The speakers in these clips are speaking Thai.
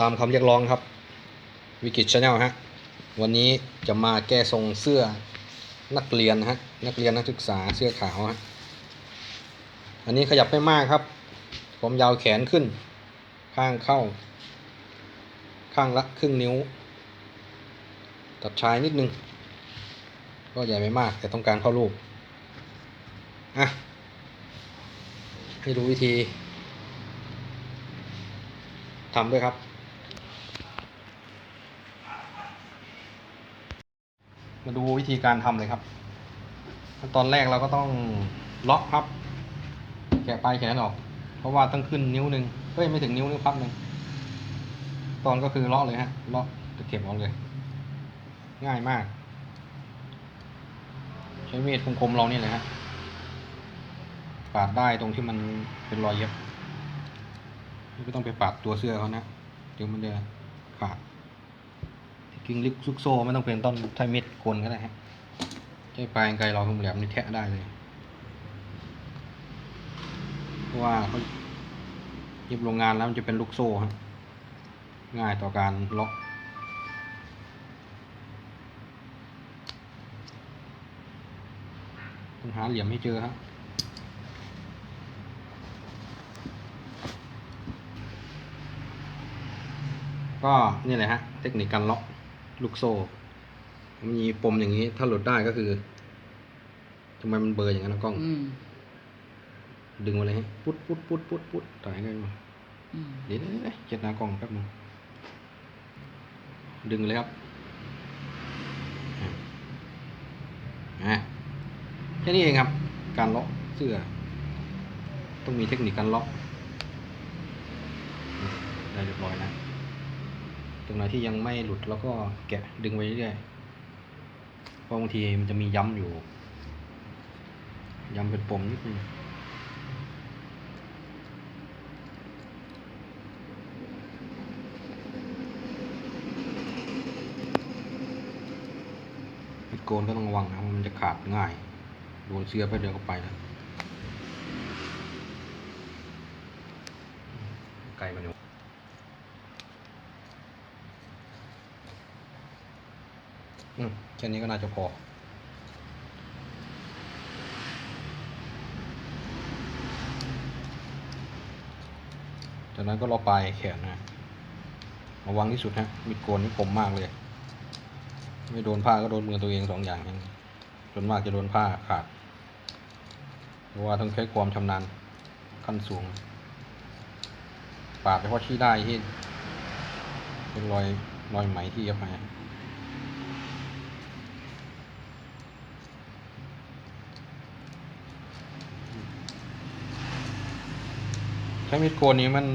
ตามคำเรียกร้องครับ วิกิตชาแนลฮะ วันนี้จะมาแก้ทรงเสื้อนักเรียนฮะ นักเรียนนักศึกษาเสื้อขาวฮะ อันนี้ขยับไม่มากครับ ผมยาวแขนขึ้น ข้างเข้า ข้างละครึ่งนิ้ว ตัดชายนิดนึง ก็ใหญ่ไม่มากแต่ต้องการเข้ารูป อะ ให้ดูวิธีทำด้วยครับ มาดูวิธีการทำเลยครับขั้นตอนแรกเราก็ต้องล็อกครับ แกะปลายแขนออก เพราะว่าต้องขึ้นนิ้วหนึ่งเฮ้ยไม่ถึงนิ้วนิ้วพับหนึ่งตอนก็คือเลาะเลยฮะเลาะตะเข็บออกเลย ง่ายมาก ใช้มีดคมๆเรานี่เลยฮะปาดได้ตรงที่มันเป็นรอยเย็บไม่ต้องไปปาดตัวเสื้อเขานะเดี๋ยวมันจะขาด กิ้งลิกซุกโซ่ไม่ต้องเป็นต้นใช้เม็ดกลก็ได้ฮะใช้ปลายไกรเราคมแหลมนี่แทะได้เลยเพราะว่าเขาเย็บโรงงานแล้วมันจะเป็นลูกโซ่ฮะง่ายต่อการล็อกต้องหาเหลี่ยมให้เจอฮะก็นี่แหละฮะเทคนิคการล็อก ลูกโซ่มันมีปมอย่างนี้ ถ้าหลุดได้ก็คือทำไมมันเบลออย่างนั้นนะกล้องอืมดึงมาเลยฮะปุ๊ดปุ๊ดปุ๊ดปุ๊ดปุ๊ดถ่ายไงมาอืมเดี๋ยวเดี๋ยวเดี๋ยวเช็ดหน้ากล้องแป๊บนึงดึงเลยครับอะอะแค่นี้เองครับ การล็อกเสื้อ ต้องมีเทคนิคการล็อกอืมได้เรียบร้อยนะ ตรงไหนที่ยังไม่หลุดแล้วก็แกะดึงไว้เรื่อยๆเพราะบางทีมันจะมีย้ำอยู่ ย้ำเป็นปมนิดนึงโกนก็ต้องระวังนะเพราะมันจะขาดง่ายโดนเสื้อไปเดียวก็ไปแล้วไกลมันอยู่ อืมแค่นี้ก็น่าจะพอ จากนั้นก็รอปลายแขนนะระวังที่สุดนะมีดโกนนี่คมมากเลย ไม่โดนผ้าก็โดนมือตัวเองสองอย่างเองจนมากจะโดนผ้าขาดเพราะว่าต้องใช้ความชำนาญขั้นสูง ปาดเฉพาะที่ได้ที่เป็นรอยรอยไหมที่เย็บมา ช้มีดโกนนี้มัน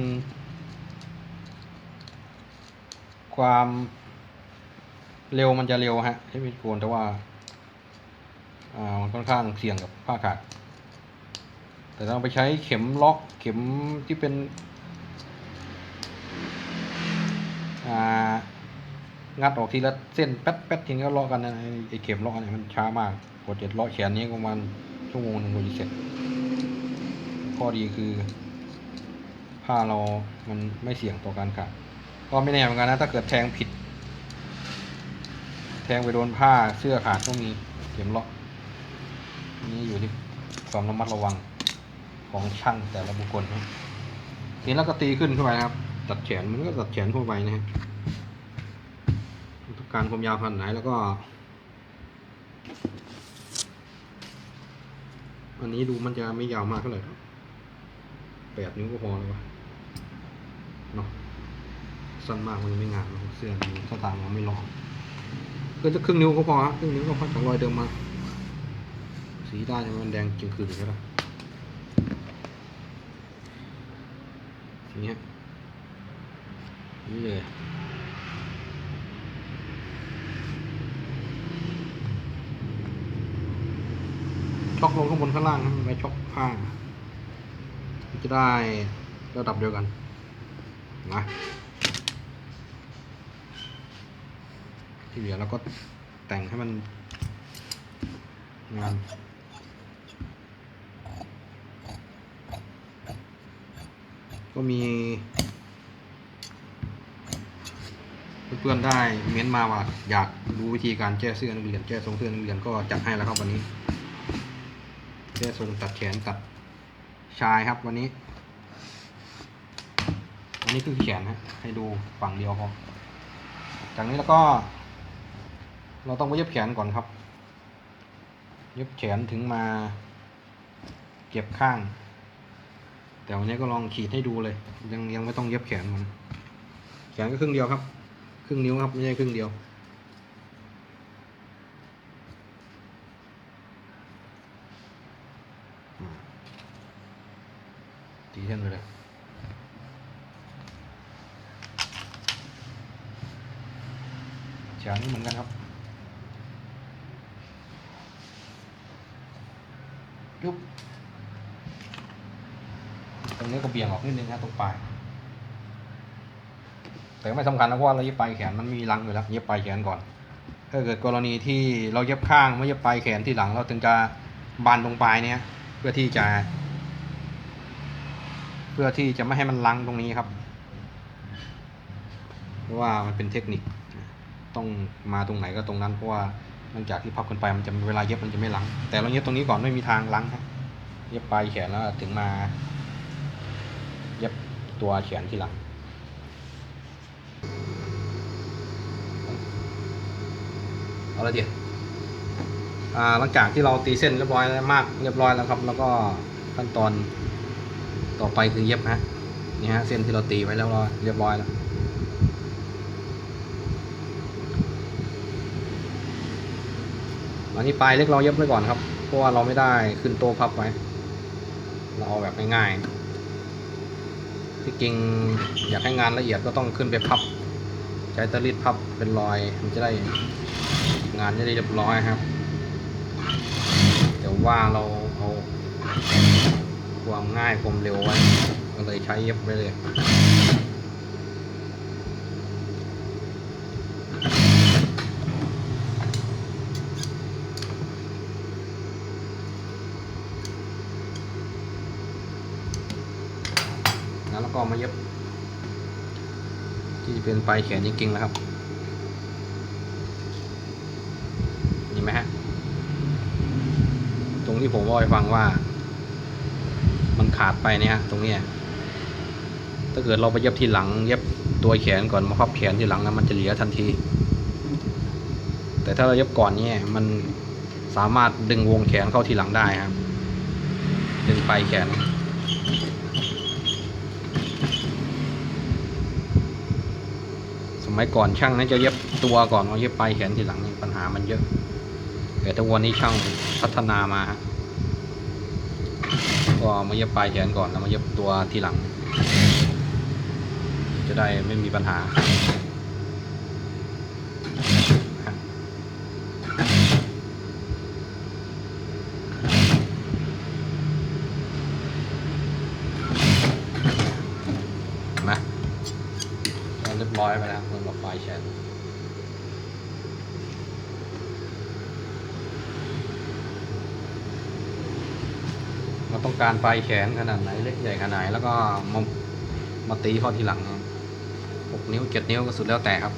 ความเร็วมันจะเร็วฮะใช้มีดโกนแต่ว่า อ่า มันค่อนข้างเสี่ยงกับผ้าขาด แต่เราไปใช้เข็มล็อกเข็มที่เป็น อ่า งัดออกทีละเส้นแป๊ดแป๊ดทีนี้ก็ลาะกันนะไอ้ไอเข็มเลาะเนี่ยมันช้ามากกว่าจะเลาะแขนนี้ประมาณชั่วโมงหนึ่งกว่าจะเสร็จข้อดีคือ ผ้าเรามันไม่เสี่ยงต่อการขาดก็ไม่แน่เหมือนกันนะ ถ้าเกิดแทงผิด แทงไปโดนผ้าเสื้อขาดก็มีเข็มเลาะอันนี่อยู่ที่ความระมัดระวังของช่างแต่ละบุคคลนะทีนี้แล้วก็ตีขึ้นเข้าไปครับ ตัดแขนมันก็ตัดแขนเข้าไปนะฮะต้องการความยาวพันไหนแล้วก็ อันนี้ดูมันจะไม่ยาวมากเท่าไหร่ครับ แปดนิ้วก็พอแล้วะเนาะสั้นมากมันไม่งานเสื้อนี้ถ้าตามเราไม่ลองก็จะครึ่งนิ้วก็พอครับครึ่งนิ้วก็พอจากรอยเดิมมา สีได้จะมันแดงจึงคืนก็ได้อย่างเงี้ยนี่เลยช็อกลงข้างบนข้างล่างนะไม่ช็อกผ้ามัน จะได้ระดับเดียวกันนะที่เหลือเราก็แต่งให้มันงานก็มีเพื่อนๆได้เม้นต์มาว่าอยากดูวิธีการแก้เสื้อนักเรียนแก้ทรงเสื้อนักเรียนก็จัดให้แล้วครับวันนี้แก้ทรงตัดแขนตัด ชายครับวันนี้อันนี้คือแขนฮะให้ดูฝั่งเดียวพอจากนี้แล้วก็ เราต้องไปเย็บแขนก่อนครับ เย็บแขนถึงมา เก็บข้าง แต่วันนี้ก็ลองขีดให้ดูเลย ยังยังไม่ต้องเย็บแขนมันแขนก็ครึ่งเดียวครับ ครึ่งนิ้วครับไม่ใช่ครึ่งเดียว อืมตีเส้นไปเลย แขนนี่เหมือนกันครับยุบตรงนี้ก็เบี่ยงออกนิดนึงนะตรงปลาย แต่ก็ ไม่สำคัญนะเพราะว่าเราเย็บปลายแขนมันมีรังอยู่แล้วเย็บปลายแขนก่อน ถ้าเกิดกรณีที่เราเย็บข้างไม่เย็บปลายแขนที่หลังเราถึงจะบานตรงปลายเนี้ยเพื่อที่จะ เพื่อที่จะไม่ให้มันลังตรงนี้ครับเพราะว่ามันเป็นเทคนิคต้องมาตรงไหนก็ตรงนั้นเพราะว่าเนื่องจากที่พับกันไปมันจะเวลาเย็บมันจะไม่ลัง แต่เราเย็บตรงนี้ก่อนไม่มีทางลังครับเย็บปลายแขนแล้วถึงมา เย็บตัวแขนที่หลัง เอาละเดียวหลังจากที่เราตีเส้นเรียบร้อยแล้วมากเรียบร้อยแล้วครับ แล้วก็ขั้นตอนต่อไปคือเย็บฮะนี่ฮะเส้นที่เราตีไว้แล้วเรียบร้อยแล้วอันนี้ปลายเล็กเราเย็บไว้ก่อนครับ เพราะว่าเราไม่ได้ขึ้นโต๊ะพับไว้ เราเอาแบบง่ายๆ ที่จริงอยากให้งานละเอียดก็ต้องขึ้นไปพับ ใช้ตะลิดพับเป็นรอยมันจะได้ งานจะได้เรียบร้อยครับ แต่ว่าเราเอาความง่ายความเร็วไว้ก็เลยใช้เย็บไปเลยแล้วก็มาเย็บ ที่เป็นปลายแขนจริงๆนะครับ นี่ไหมฮะ ตรง ที่ผมบอกให้ฟังว่า มันขาดไปเนี่ยตรงนี้ถ้าเกิดเราไปเย็บทีหลัง เย็บตัวแขนก่อนมาพับแขนทีหลังนะมันจะเหลียทันที แต่ถ้าเราเย็บก่อนเนี่ยมันสามารถดึงวงแขนเข้าทีหลังได้ครับ ดึงปลายแขนสมัยก่อนช่างนั้นจะเย็บตัวก่อนมาเย็บปลายแขนทีหลังนี่ปัญหามันเยอะ แต่ทุกวันนี้ช่างพัฒนามาฮะ ก็มาเย็บปลายแขนก่อนแล้วมาเย็บตัวทีหลัง จะได้ไม่มีปัญหาเห็นไหมเรียบร้อยไปแล้วสำหรับปลายแขน เรา ต้องการปลายแขนขนาดไหนเล็กใหญ่ขนาดไหนแล้วก็มามาตีเข้าทีหลังหกนิ้วเจ็ดนิ้วก็สุดแล้วแต่ครับ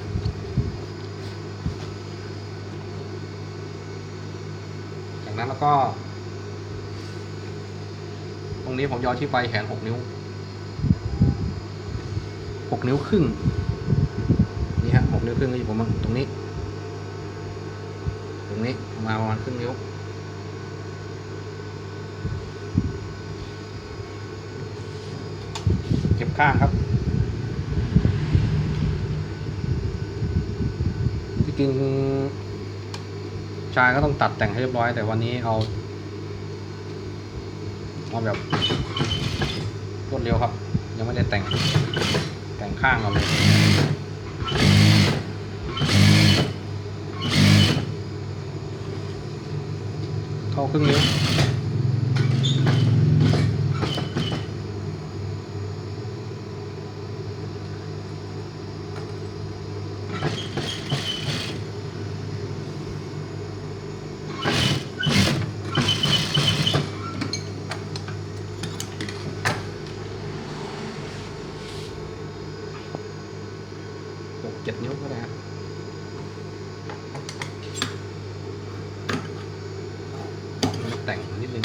จากนั้นแล้วก็ ตรงนี้ผมยอที่ปลายแขนหกนิ้วหกนิ้วครึ่งนี่ฮะหกนิ้วครึ่งก็อยู่ประมาณตรงนี้ ตรงนี้มาประมาณครึ่งนิ้ว เก็บ ข้างครับที่จริงชายก็ต้องตัดแต่งให้เรียบร้อย แต่วันนี้เอาเอาแบบรวดเร็วครับ ยังไม่ได้แต่งแต่งข้างเอาเลยเข้าครึ่งนิ้ว ค เจ็ดนิ้วก็ได้ครับแต่งนิดนึง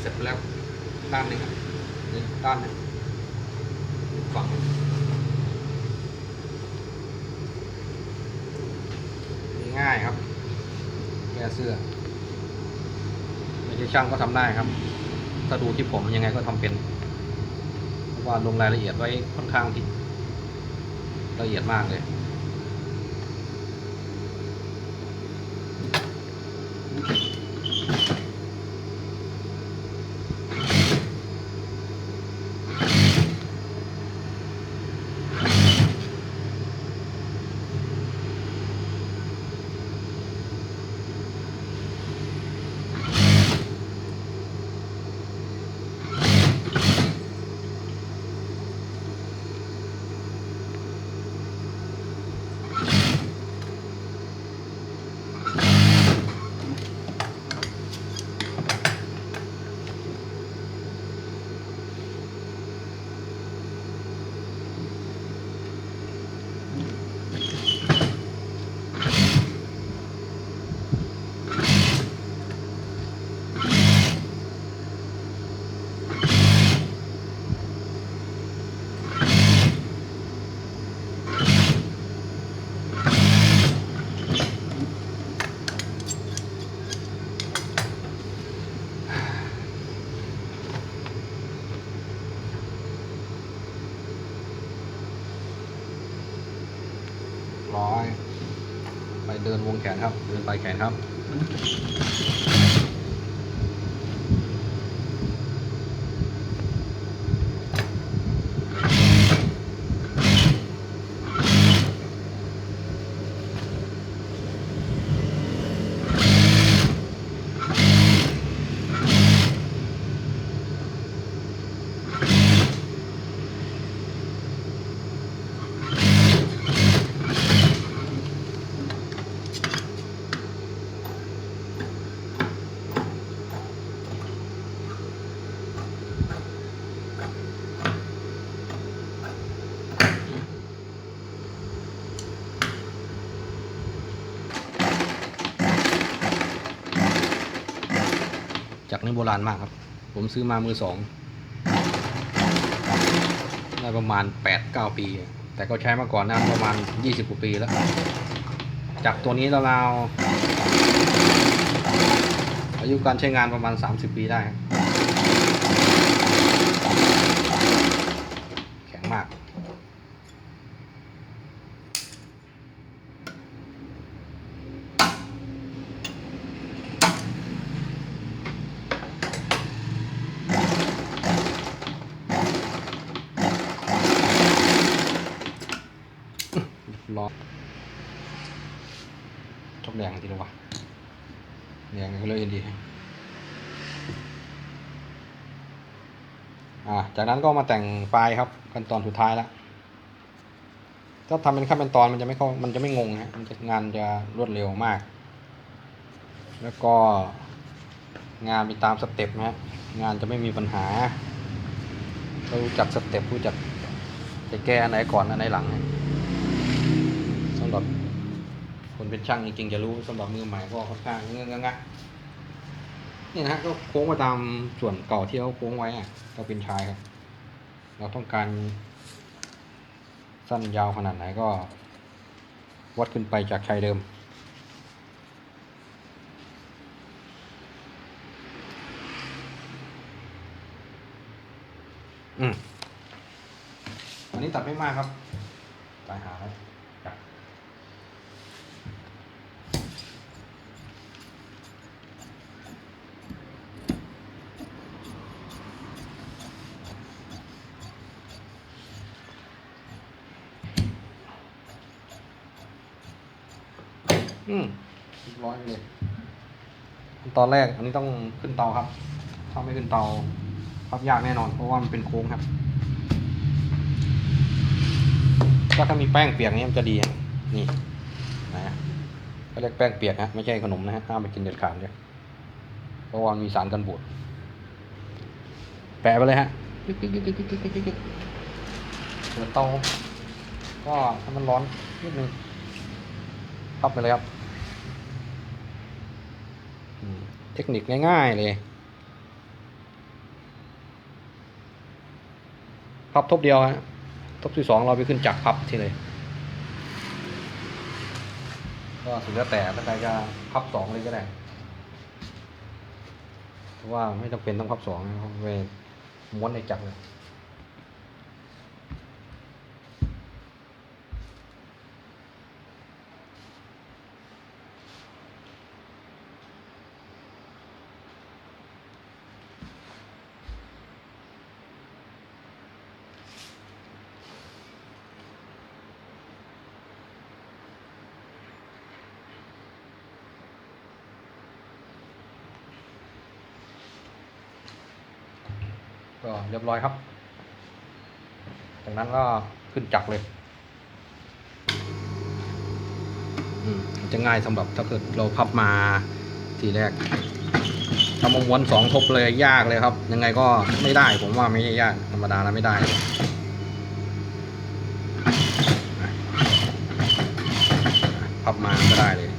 เสร็จไปแล้วด้านหนึ่งครับนี่ด้านหนึ่งอีกฝั่งหนึ่งง่ายครับ แก้เสื้อ ไม่ใช่างก็ทำได้ครับ ถ้าดูที่ผมยังไงก็ทำเป็นเพราะว่าลงรายละเอียดไว้ค่อนข้างที่ละเอียดมากเลย ร้อย ไปเดินวงแขนครับ เดินไปแขนครับ จากนี้โบราณมากครับ ผมซื้อมามือสองได้ประมาณแปดเก้าปี แต่ก็ใช้มาก่อนนะประมาณยี่สิบกว่าปีแล้ว จากตัวนี้ราวอายุการใช้งานประมาณสามสิบปีได้ แข็งมาก ร้อนชอบแดงทีเดียววะแดงก็เลยดี อ่า จากนั้นก็มาแต่งปลายครับขั้นตอนสุดท้ายแล้วถ้าทำเป็นขั้นเป็นตอนมันจะไม่เข้ามันจะไม่งงฮะมันจะงานจะรวดเร็วมาก แล้วก็งานมีตามสเต็ปนะฮะงานจะไม่มีปัญหาเรารู้จักสเต็ปรู้จักจะแก้อันไหนก่อนอันไหนหลังเนี่ยสำหรับคนเป็นช่างจริงๆจะรู้สำหรับมือใหม่ก็ค่อนข้างเงื้องะนี่นะฮะก็โค้งมาตามส่วนเก่าที่เขาโค้งไว้อะก็เป็นชายครับ เราต้องการสั้นยาวขนาดไหนก็ วัดขึ้นไปจากชายเดิม อืมอันนี้ตัดไม่มากครับ ตายหาแล้วจับ อืมเรียบร้อยเลย ตอนแรกอันนี้ต้องขึ้นเตาครับ ถ้าไม่ขึ้นเตาพับยากแน่นอน เพราะว่ามันเป็นโค้งครับก็ถ้ามีแป้งเปียกนี่มันจะดีนี่นะก็เรียกแป้งเปียกฮะไม่ใช่ขนมนะฮะห้ามไปกินเด็ดขาดเลยเพราะว่ามีสารกันบูดแปะไปเลยฮะเปิดเตาก็ให้มันร้อนนิดนึงพับไปเลยครับอืมเทคนิคง่าย ๆ เลย พับทบเดียวฮะทบที่สองเราไปขึ้นจักพับทีเลยก็สุดแล้วแต่ถ้าใครจะพับสองเลยก็ได้เพราะว่าไม่จำเป็นต้องพับสองนะครับไปม้วนในจักรเลย ก็เรียบร้อยครับ จากนั้นก็ขึ้นจักรเลยจะง่ายสำหรับถ้าเกิดเราพับมาทีแรกถ้ามาม้วนสองทบเลยยากเลยครับ ยังไงก็ไม่ได้ผมว่าไม่ยากธรรมดาแล้วไม่ได้พับมาก็ได้เลย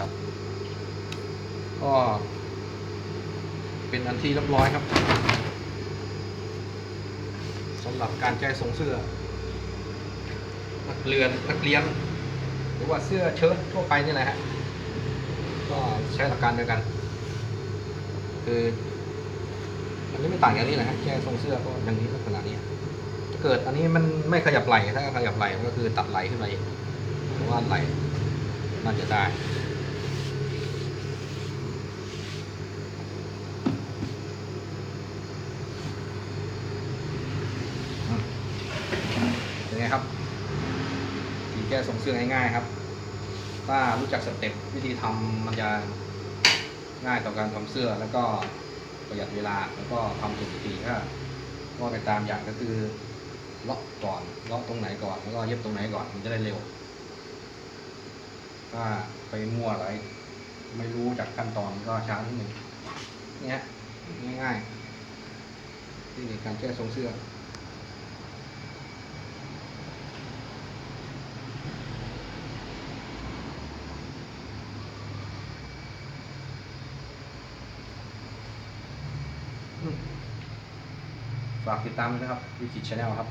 ครับ ก็เป็นอัน ที่เรียบร้อยครับสำหรับการแก้ทรงเสื้อ นักเรียนนักเรียน หรือว่าเสื้อเชิ้ตทั่วไปนี่แหละฮะก็ใช้หลักการเดียวกัน คือมันไม่ต่างอย่างนี้แหละฮะแก้ทรงเสื้อก็อย่างนี้ลักษณะนี้เกิดอันนี้มันไม่ขยับไหลถ้าขยับไหลก็คือตัดไหลขึ้นมาเพราะว่าไหล่น่าจะได้ เป็นไงครับ วิธีแก้ทรงเสื้อง่ายๆครับ ถ้ารู้จักสเต็ปวิธีทำมันจะง่ายต่อการทำเสื้อแล้วก็ประหยัดเวลาแล้วก็ทำถูกวิธีถ้าว่าไปตามอย่างก็คือเลาะก่อนเลาะตรงไหนก่อนแล้วก็เย็บตรงไหนก่อนมันจะได้เร็ว ถ้าไปมั่วอะไร ไม่รู้จากขั้นตอนก็ช้านิดหนึ่งเนี่ยง่ายๆที่ในการแก้ทรงเสื้อ ฝากติดตามด้วยนะครับวิกิชแนลครับ